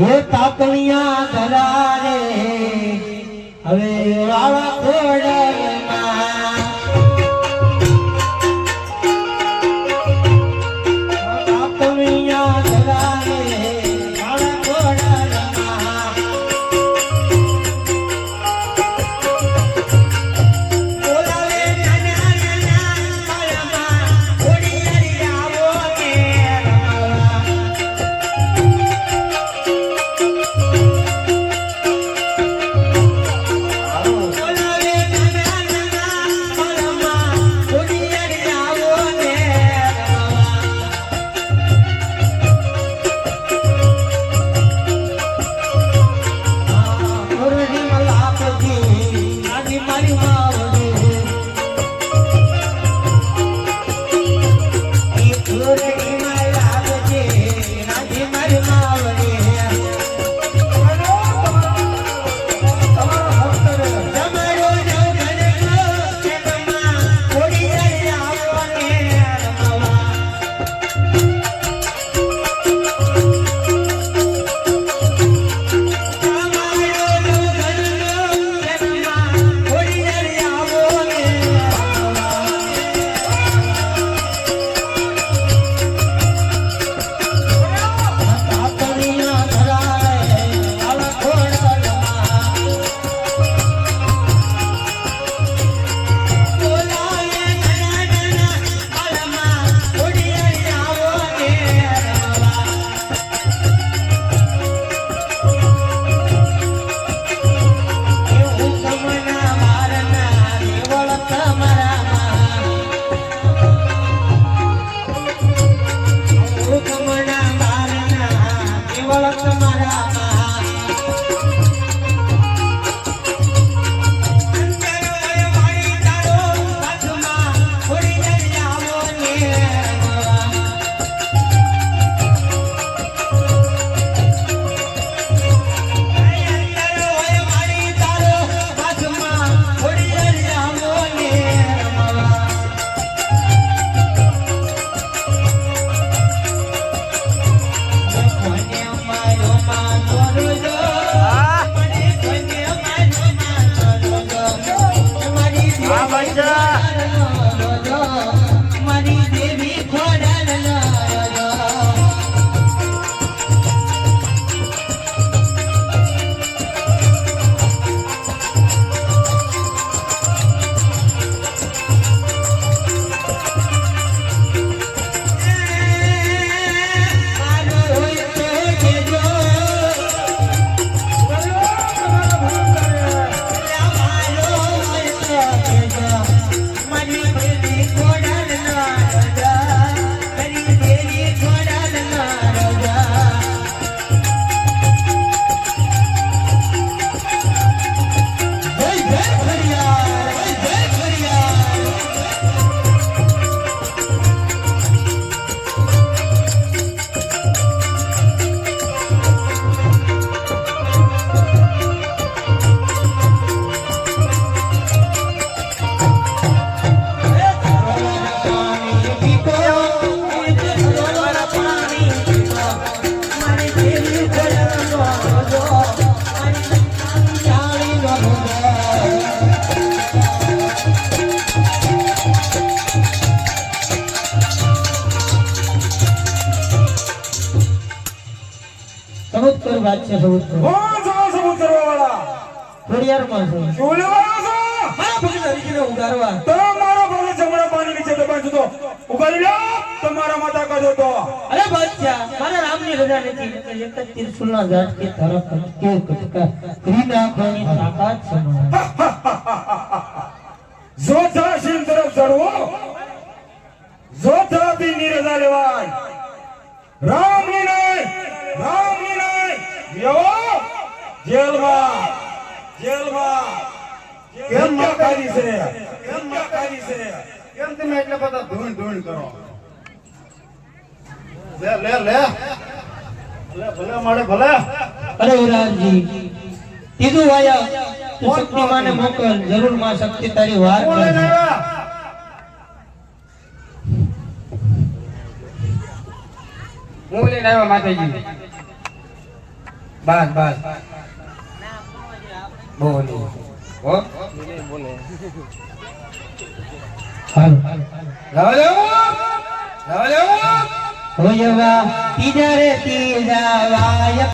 હે તાતણિયા ધરારે હવે વાળા ખોડલમાં point. સબૂતકર સબૂત કરો કોણ છો સબૂત કરવાવાળા? ખોડિયારમાં છે. ચોલેવાળા છો? મારા ભગત હરીજીને ઉગારવા. તો મારો ભગત જમણા પાણી નીચે દબાણ છો તો ઉગાડી લો તમારા માતા કાઢો તો. અરે બાદશાહ મારા રામની રજા નથી. એક જ ત્રિશુલના જાત કે તરફ કે કટકા કરી નાખવાની તાકાત છે જો સિંહ તરફ ચડવો જોધા થી નિરજા લેવાય. રામની નહીં એવો જેલમાં જેલમાં કેમ માતાજી છે? કેમ માતાજી છે? કેમ તમે એટલે બધા ધૂણ ધૂણ કરો? લે લે લે. ભલે ભલે મળે ભલે. અરે વિરાટજી કીધું વાયા તું શક્તિમાને મોકલ જરૂરમાં શક્તિ તારી વાત હું લઈને કરશે. આવ્યા હું લઈને માતાજી. બસ બસ બોલો. હો? હાલ. હોય તીજા રે તીજા વાય